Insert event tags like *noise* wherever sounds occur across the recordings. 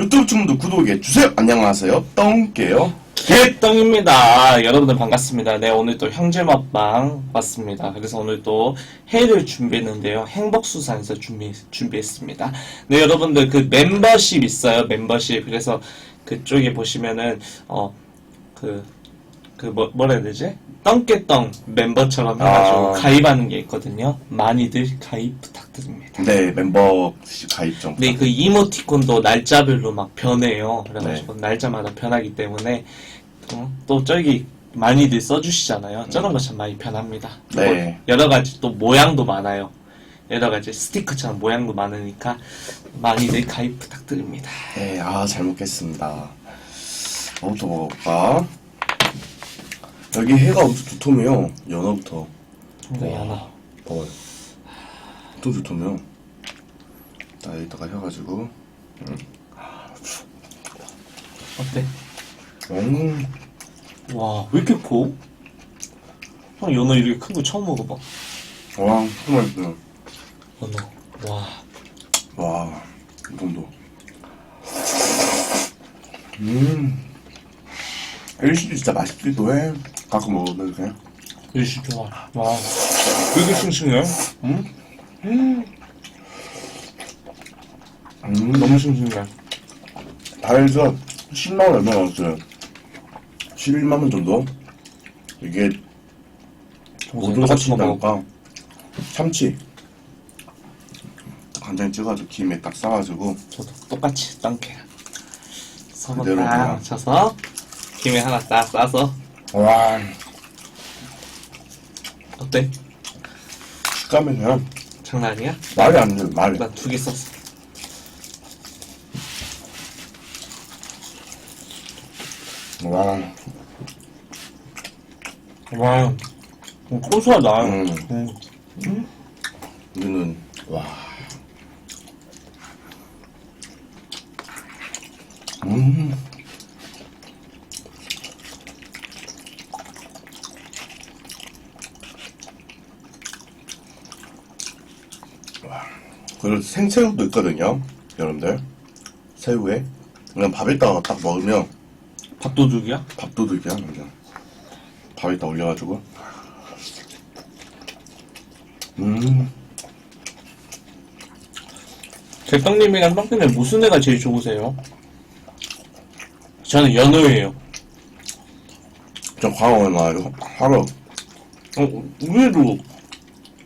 유튜브 친구들 구독해주세요. 안녕하세요. 똥게요. 개떡입니다. 여러분들 반갑습니다. 네, 오늘 또 형제 먹방 왔습니다. 그래서 오늘 또 회를 준비했는데요. 행복수산에서 준비, 준비했습니다. 네, 여러분들 그 멤버십 있어요. 멤버십. 그래서 그쪽에 보시면은, 어, 그, 그, 뭐, 뭐라 해야 되지? 떵깨떵 멤버처럼 해가지고 아. 가입하는 게 있거든요. 많이들 가입 부탁드립니다. 네, 멤버 가입 좀. 네, 그 이모티콘도 날짜별로 막 변해요. 그래가지고 날짜마다 변하기 때문에 어, 또 저기 많이들 써주시잖아요. 저런 거 참 많이 변합니다. 네. 뭐 여러 가지 또 모양도 많아요. 여러 가지 스티커처럼 모양도 많으니까 많이들 가입 부탁드립니다. 네, 아, 잘 먹겠습니다. 뭐부터 먹어볼까? 여기 해가 엄청 두툼해요. 연어부터. 네, 하나. 먹어요. 엄청 두툼해요. 자, 여기다가 해가지고. 어때? 음, 와, 왜 이렇게 커? 형 연어 이렇게 큰 거 처음 먹어봐. 와, 정말 맛있네. 연어. 와. 와, 이 정도. 음. 일시도 진짜 맛있기도 해. 가끔 먹으면 그냥. 일시 좋아. 와. 왜 이렇게 싱싱해? 응? 음, 너무 싱싱해. 다해서 10만 원 얼마 나왔어요. 11만 원 정도? 이게 모든 같이 나니까 참치. 간장 찍어가지고 김에 딱 싸가지고 저도 똑같이 땅게 서버 그대로 딱 그냥. 쳐서 김에 하나 딱 싸서 와 어때? 식감이 그냥 장난 아니야? 말이 안 돼요 말이 난두개 썼어 와 와 어, 고소하다 음. 음. 이거는 와 음. 그리고 생새우도 있거든요, 여러분들. 새우에 그냥 밥에다가 딱 먹으면 밥도둑이야? 밥도둑이야, 완전. 밥에다 올려가지고. 음. 개떡님이랑 떡님은 무슨 애가 제일 좋으세요? 저는 연어예요 저 광어나 하루 어, 의외로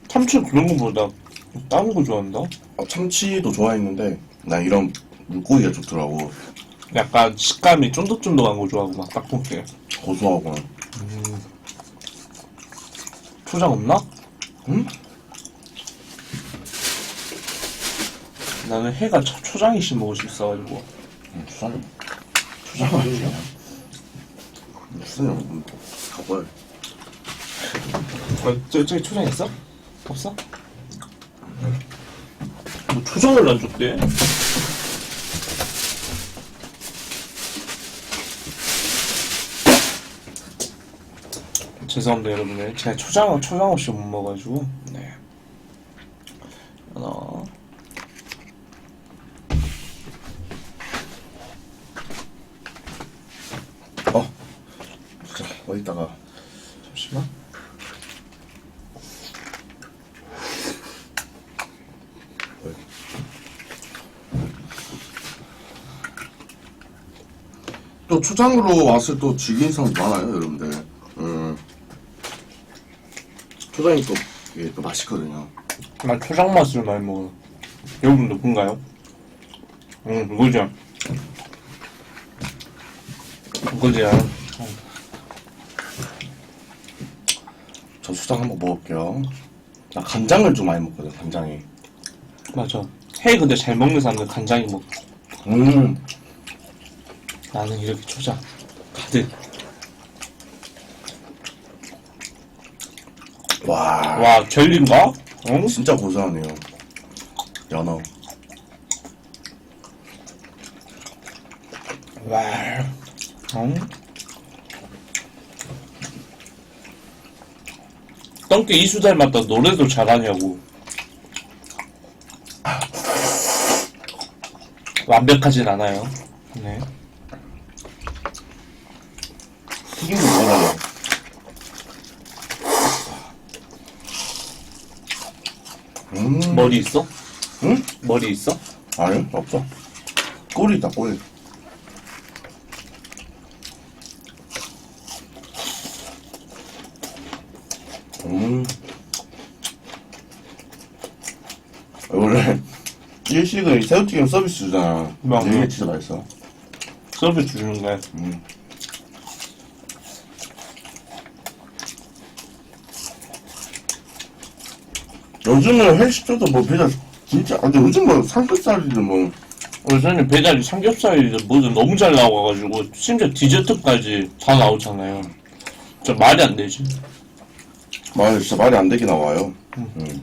참치 그런 거보다 다른 거 좋아한다? 어, 참치도 좋아했는데 난 이런 물고기가 좋더라고 약간 식감이 쫀득쫀득한 거 좋아하고 막 딱볶이 고소하고 초장 없나? 응? 나는 해가 초, 초장이씩 먹을 수 있어가지고 수산 수산 아니야 수산이 가봐요 어, 저, 저기 초장 있어? 없어? 뭐 초장을 안 줬대? 죄송합니다 여러분들 제가 초장, 초장 없이 못 먹어가지고 네 하나 어 자, 어디다가 잠시만 또 초장으로 왔을 또 즐기는 사람도 많아요 여러분들. 음. 초장이 또 이게 또 맛있거든요. 난 초장 맛을 많이 먹어 여러분도 그런가요? 응 그거죠 그거죠 저 초장 한번 먹을게요. 나 간장을 좀 많이 먹거든 간장이. 맞아. 해 근데 잘 먹는 사람들 간장이 뭐음 나는 이렇게 초장 가득 와, 와 결린가? 응? 진짜 고소하네요. 연어. 와 응? 덩크 이수 닮았다 노래도 잘하냐고 완벽하진 않아요. 네. 튀김도 먹어요. 음, 머리 있어? 응? 머리 있어? 아니, 없어. 꿀이 있다, 꿀. 음. 원래, 일식은 새우튀김 서비스 주잖아. 맞아. 이게 진짜 맛있어. 서비스 주는 거야. 음. 요즘은 회식줘도 뭐 배달 진짜 아 근데 요즘 뭐 삼겹살이든 뭐 요새는 배달이 삼겹살이 뭐든 너무 잘 나와가지고 심지어 디저트까지 다 나오잖아요. 진짜 말이 안 되지. 말이 진짜 말이 안 되게 나와요. 음.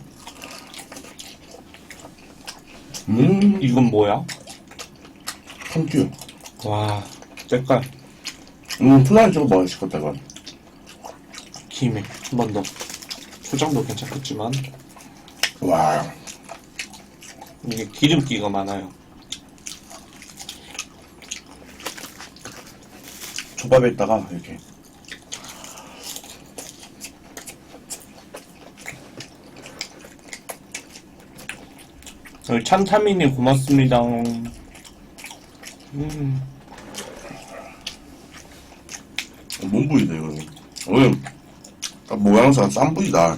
음, 이건 뭐야? 컴퓨. 와, 색깔 음, 플라이 저거 같다, 이건. 김에 한 번 더. 초장도 괜찮겠지만 와, 이게 기름기가 많아요. 초밥에다가 이렇게. 여기 찬타미님 고맙습니다. 음, 뭔 부위다, 이거는. 오늘, 딱 모양새가 싼 부위다.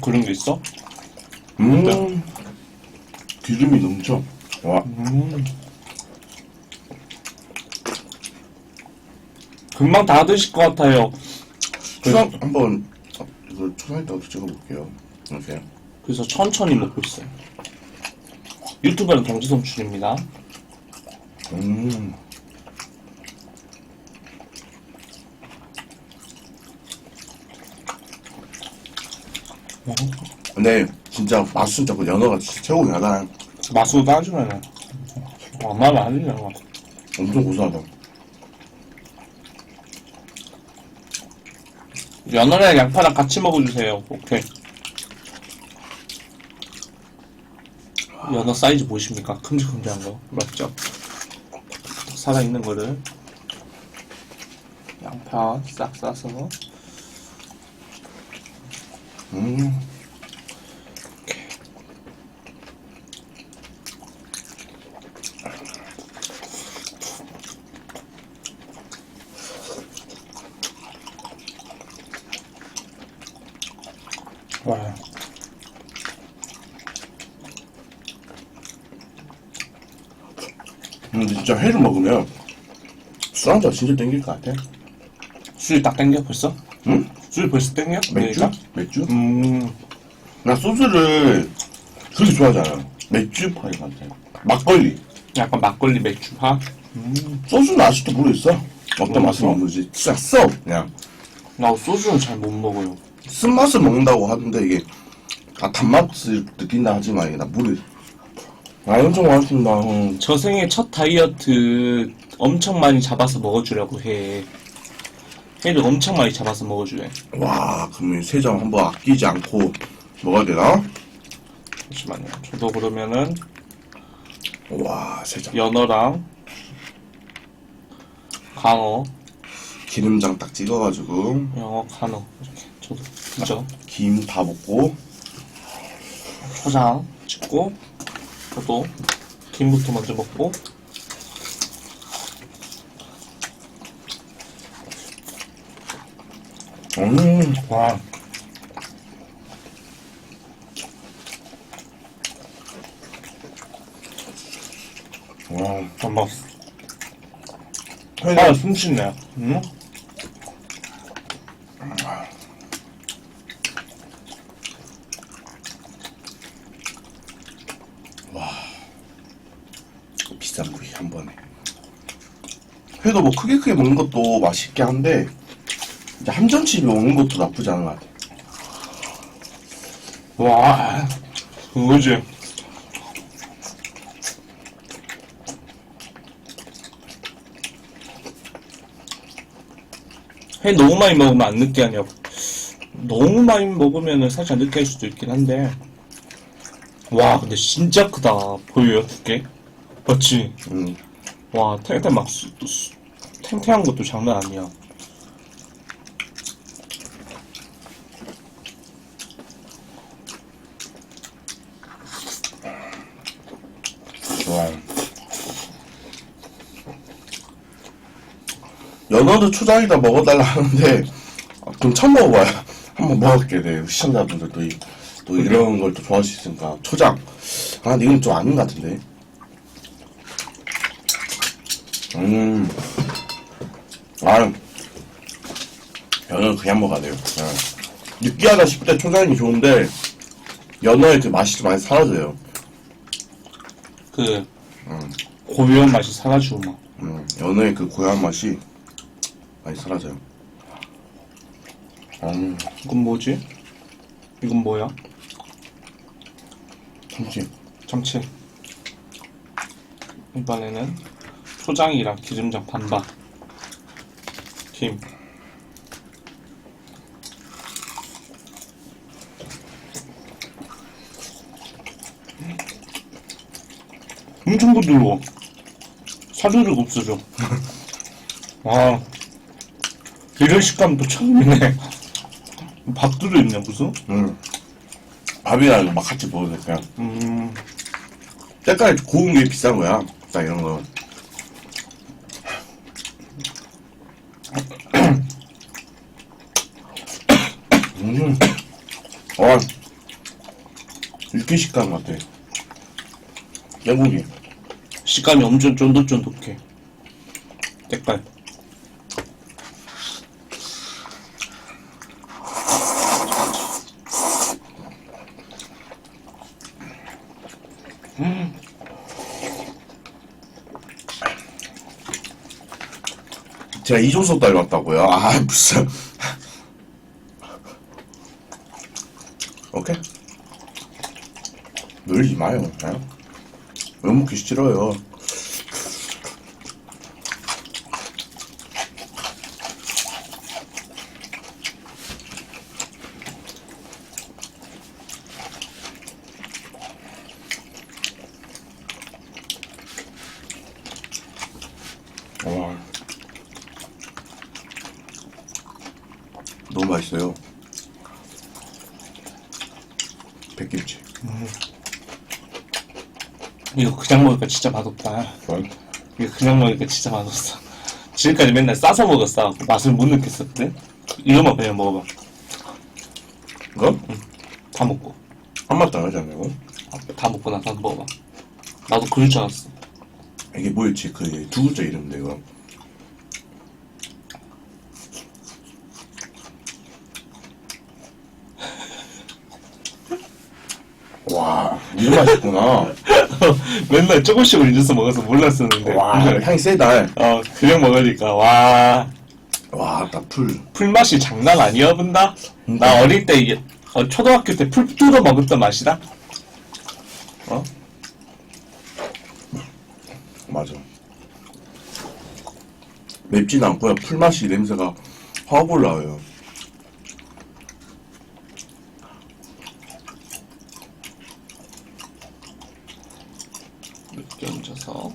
그런 게 있어? 음, 기름이 넘쳐. 와, 음. 금방 다 드실 것 같아요. 초상, 한번, 어, 이걸 초상에다가 찍어볼게요. 이렇게. 그래서 천천히 먹고 있어요. 유튜브는 동지송출입니다. 음. 근데 진짜 맛은 진짜 그 연어가 진짜 최고긴 하다. 맛으로 따지면은 얼마나 하느냐. 엄청 고소하다. 연어랑 양파랑 같이 먹어주세요. 오케이. 연어 사이즈 보이십니까? 큼직큼직한 거. 맞죠? 살아 있는 거를 양파 싹 싸서 음. 와. 근데 진짜 회를 먹으면 술 한잔 진짜 땡길 것 같아. 술이 딱 땡겨 벌써? 응? 술이 벌써 땡겨? 맥주? 그러니까? 맥주? 음. 나 소주를 그렇게 좋아하잖아. 맥주파인 것 같아. 막걸리. 약간 막걸리 맥주파? 소주는 아직도 모르겠어. 어떤 음, 맛을 어? 먹는지. 진짜 써. 그냥. 나 소주는 잘 못 먹어요. 쓴맛을 먹는다고 하는데 이게 아 단맛을 느낀다 하지만 이게 나 물을 아 엄청 맛있습니다 음. 저 생애 첫 다이어트 엄청 많이 잡아서 먹어주려고 해. 회를 엄청 많이 잡아서 먹어주래. 와 그러면 세점 한번 아끼지 않고 먹어야 되나? 잠시만요. 저도 그러면은 와 세점 연어랑 강어, 기름장 딱 찍어가지고 영어, 간어 이렇게 저도 그죠? 김 다 먹고 초장 찍고 저도 김부터 먼저 먹고 음 와. 와. 회는 아, 숨 쉬네. 응? 비싼 부위 한 번에. 회도 뭐 크게 크게 먹는 것도 맛있게 한데 이제 한전집에 오는 것도 나쁘지 않은 것 같아. 와, 그거지. 회 너무 많이 먹으면 안 느끼하냐? 너무 많이 먹으면 살짝 느끼할 수도 있긴 한데 와, 근데 진짜 크다. 보여요, 두께? 맞지? 음. 와, 탱탱 막, 수, 수, 탱탱한 것도 장난 아니야. 좋아요. 연어도 초장에다 먹어달라 하는데 아, 좀 처음 먹어봐요. *laughs* 한번 먹어볼게 돼. 시청자분들도 이, 또 이런 걸 또 좋아할 수 있으니까 초장. 아, 근데 이건 좀 아닌 것 같은데. 음. 아, 연어는 그냥 먹어야 돼요. 그냥. 느끼하다 싶을 때 초장이 좋은데 연어의 그 맛이 좀 많이 사라져요. 그, 고유한 맛이 사라지고 막. 음, 연어의 그 고향 맛이 많이 사라져요. 음, 이건 뭐지? 이건 뭐야? 참치. 참치. 이번에는 초장이랑 기름장 반반. 김. 엄청 부드러워. 사르륵 없어져. *laughs* 와. 이런 식감도 처음이네. *laughs* 밥 들어있네, 무슨? 음, 밥이랑 막 같이 그냥. 음, 때깔이 고운 게 비싼 거야. 딱 이런 거. 음, 와, 육회 식감 같아. 깨고기. 식감이 엄청 쫀득쫀득해. 색깔. 제가 이종석 닮았다고요? 아, 무슨. 오케이. 늘리지 마요. 네? 왜 먹기 싫어요? 와. 너무 맛있어요. 백김치. 이거 그냥 먹으니까 진짜 맛없다. 이거 그냥 먹으니까 진짜 맛없어. 지금까지 맨날 싸서 먹었어. 맛을 못 느꼈었거든? 이거만 그냥 먹어봐. 이거? 다 먹고. 한 맛도 안 하지 않나요? 이거? 다 먹고 나서 먹어봐. 나도 그럴 줄 알았어. 이게 뭐였지? 그 두 글자 이름인데 이거. *laughs* 와, 이런 맛있구나. 맨날 조금씩 올려서 먹어서 몰랐었는데. 와, 이거- 향이 세다. 어, 그냥 먹으니까, 와. 와, 딱 풀. 풀맛이 장난 아니야, 본다? 나 어릴 때, 이게, 어, 초등학교 때 풀 뜯어 먹었던 맛이다? 어? 맞아. 맵진 않고요. 풀맛이 냄새가 확 올라와요. 이렇게 얹어서.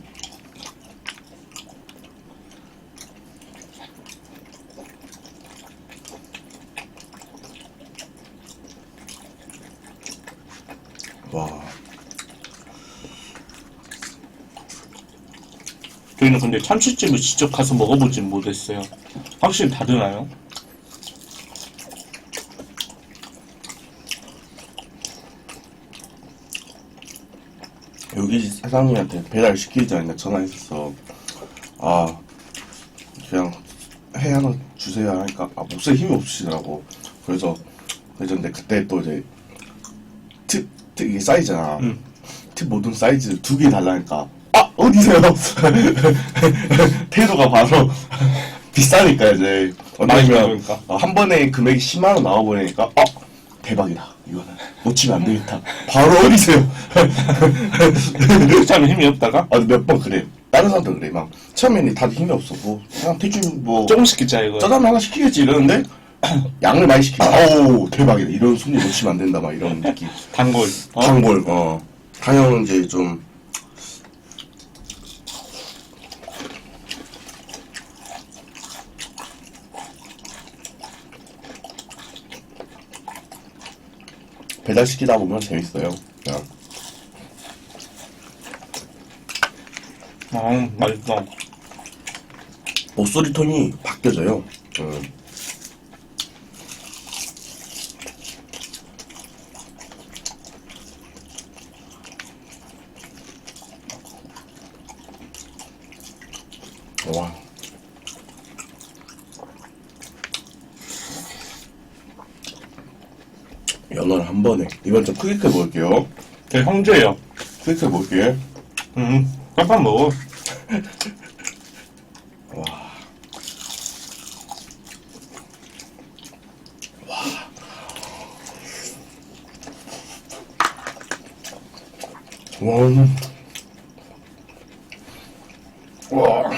와, 저희는 근데 참치집을 직접 가서 먹어보진 못했어요. 확실히 다르나요? 여기 사장님한테 배달 시키기 전에 전화했었어. 아, 그냥 회 하나 주세요 하니까 아, 목소리 힘이 없으시더라고. 그래서 그래서 근데 그때 또 이제 팁, 팁 이게 사이즈잖아. 응. 팁 모든 사이즈 두 개 달라니까 아 어디세요? *laughs* 태도가 바로 비싸니까 이제 먹으니까. 어, 한 번에 금액이 10만 원 나와 버리니까 어 대박이다 이거는 놓치면 안 되겠다. 바로 어디세요? 참에 힘이 없다가 아, 몇 번 그래. 다른 사람도 그래. 막, 처음에는 다들 힘이 없어. 뭐, 그냥 대충 뭐, 조금 시키자, 이거. 짜장 하나 시키겠지 이러는데, *clears throat* 양을 많이 시키면 아우 대박이다 이런 손님 놓치면 안 된다 막 이런 느낌 단골. 어? 단골 어 강형은 이제 좀 배달시키다 보면 재밌어요 그냥 아, 맛있어. 목소리 톤이 바뀌어져요 음. 와. 연어를 한 번에. 이번 좀 크게 크게 먹을게요. 제 형제예요. 크게 크게 먹을게. 음, 빨빨 먹어. 와. 와. 와. 와.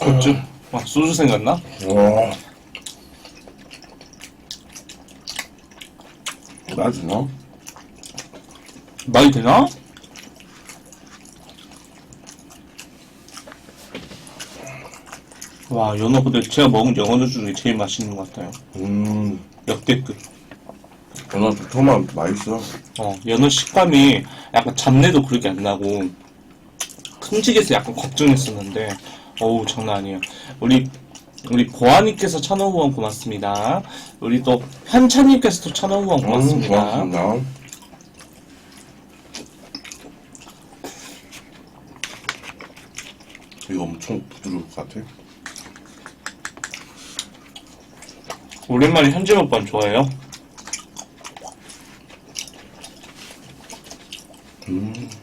어쭈? 와, 소주 생각나? 와. 나주나? 말이 되나? 와, 연어 근데 제가 먹은 연어 중에 제일 맛있는 것 같아요. 음. 역대급. 연어 정말 맛있어. 어, 연어 식감이 약간 잡내도 그렇게 안 나고, 큼직해서 약간 걱정했었는데, 어우, 장난 아니에요. 우리, 우리 보아님께서 천원 후원 고맙습니다. 우리 또 현찬님께서도 천원 후원 고맙습니다. 음, 고맙습니다. 이거 엄청 부드러울 것 같아. 오랜만에 현재 오빠 좋아해요? 음.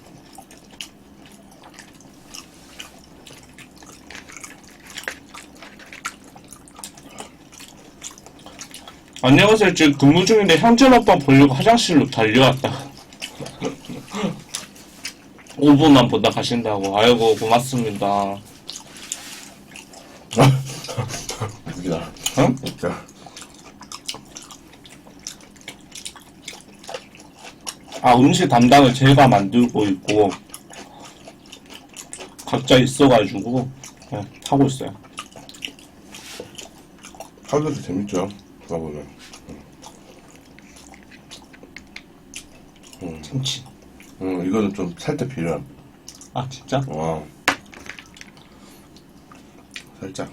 안녕하세요. 지금 근무 중인데 현재 먹방 보려고 화장실로 달려왔다. 5분만 보다 가신다고. 아이고, 고맙습니다. 웃기다. 응? 웃겨. 아, 음식 담당을 제가 만들고 있고, 각자 있어가지고, 그냥 하고 있어요. 하루도 재밌죠. 그거 보면. 참치. 음, 이거는 좀 살짝 필요한. 아, 진짜? 와. 살짝.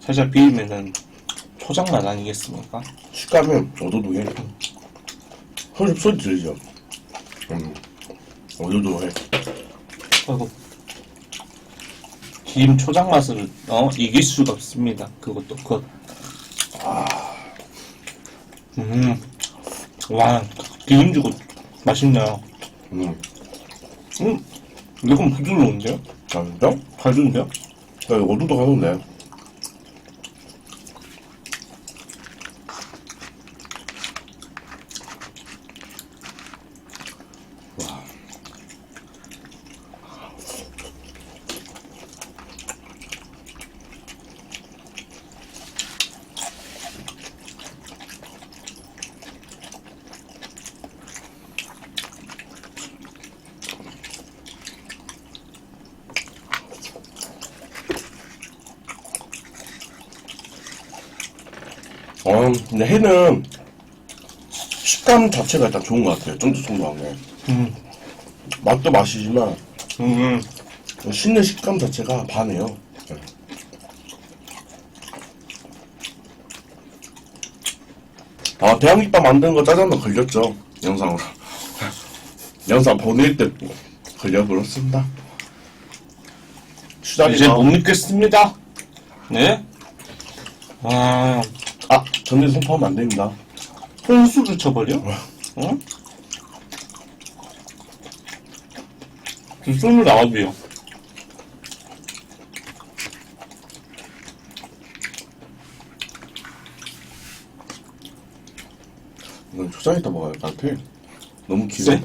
살짝 비리면은 초장맛 아니겠습니까? 식감은 오도독해. 소리, 소리 들리죠? 음. 오도독해. 아이고. 김 초장 맛을 어 이길 수가 없습니다. 그것도 그것. 음. 와 기름지고 맛있네요. 음. 음. 이건 부드러운데요? 아, 진짜? 가준데요? 야, 이거 오도독하던 어, 근데 해는 식감 자체가 일단 좋은 것 같아요. 쫀득쫀득한 게. 음. 맛도 맛이지만 음. 씹는 식감 자체가 반해요. 네. 아, 대한김밥 만드는 거 짜장면 걸렸죠. 영상으로. *laughs* 영상 보낼 때 걸려버렸습니다. 이제 못 믿겠습니다. 네? 아 아, 전에 송파하면 안 됩니다. 홍수를 쳐버려? 어? 좀 나와도요. 이건 초장에다 먹어야 할것 같아. 너무 길어. 쎄?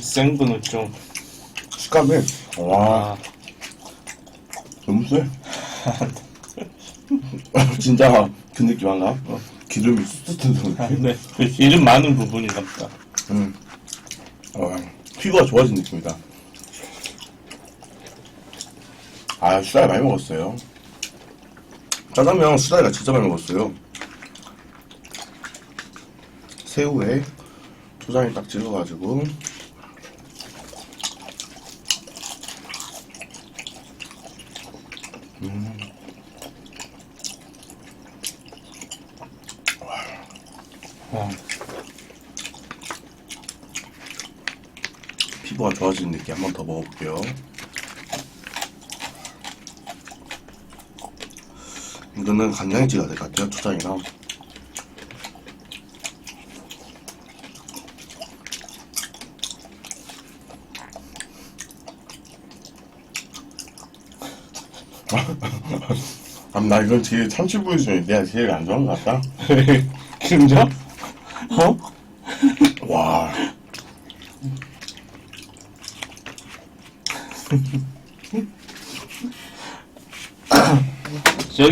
생분은 좀. 식감이, 와, 아, 너무 세. *laughs* 진짜 그 느낌 한가? 어, 기름이 쑥쑥 드는 느낌? 네. 이름 많은 부분인가 보다. 음. 어, 피부가 좋아진 느낌이다. 아, 수다리 많이 먹었어요. 짜장면 수다리가 진짜 많이 먹었어요. 새우에 초장에 딱 찍어가지고. 와. 피부가 좋아지는 느낌 한 번 더 먹어볼게요. 이거는 간장에 찍어야 될 것 같아요, 초장이랑. *laughs* 아, 나 이건 제일 참치구이 중에 내가 제일 안 좋아하는 것 같다. *laughs* 진짜? 어? 와.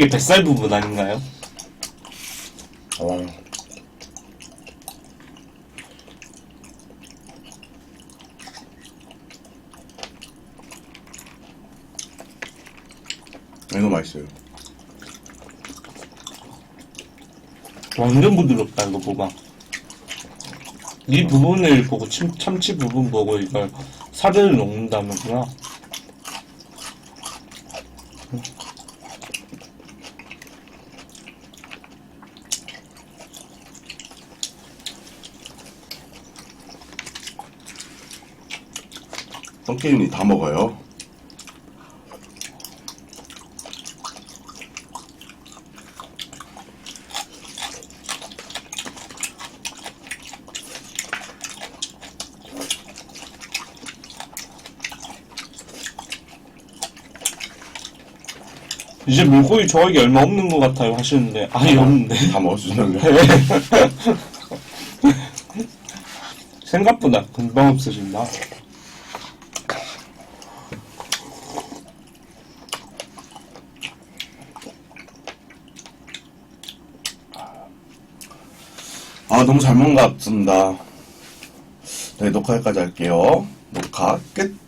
여기 뱃살 부분 아닌가요? 와. 이거 맛있어요. 완전 부드럽다 이거 보봐. 이 부분을 보고 침, 참치 부분 보고 이걸 사료를 녹는다면구나. 떡게임이 다 먹어요. 이제 물고기 좋아하기 얼마 없는 것 같아요 하시는데 아예 없는데 다 있는 거. *laughs* 생각보다 금방 없어진다. 너무 잘 먹은 것 같습니다. 네, 녹화 여기까지 할게요. 녹화 끝.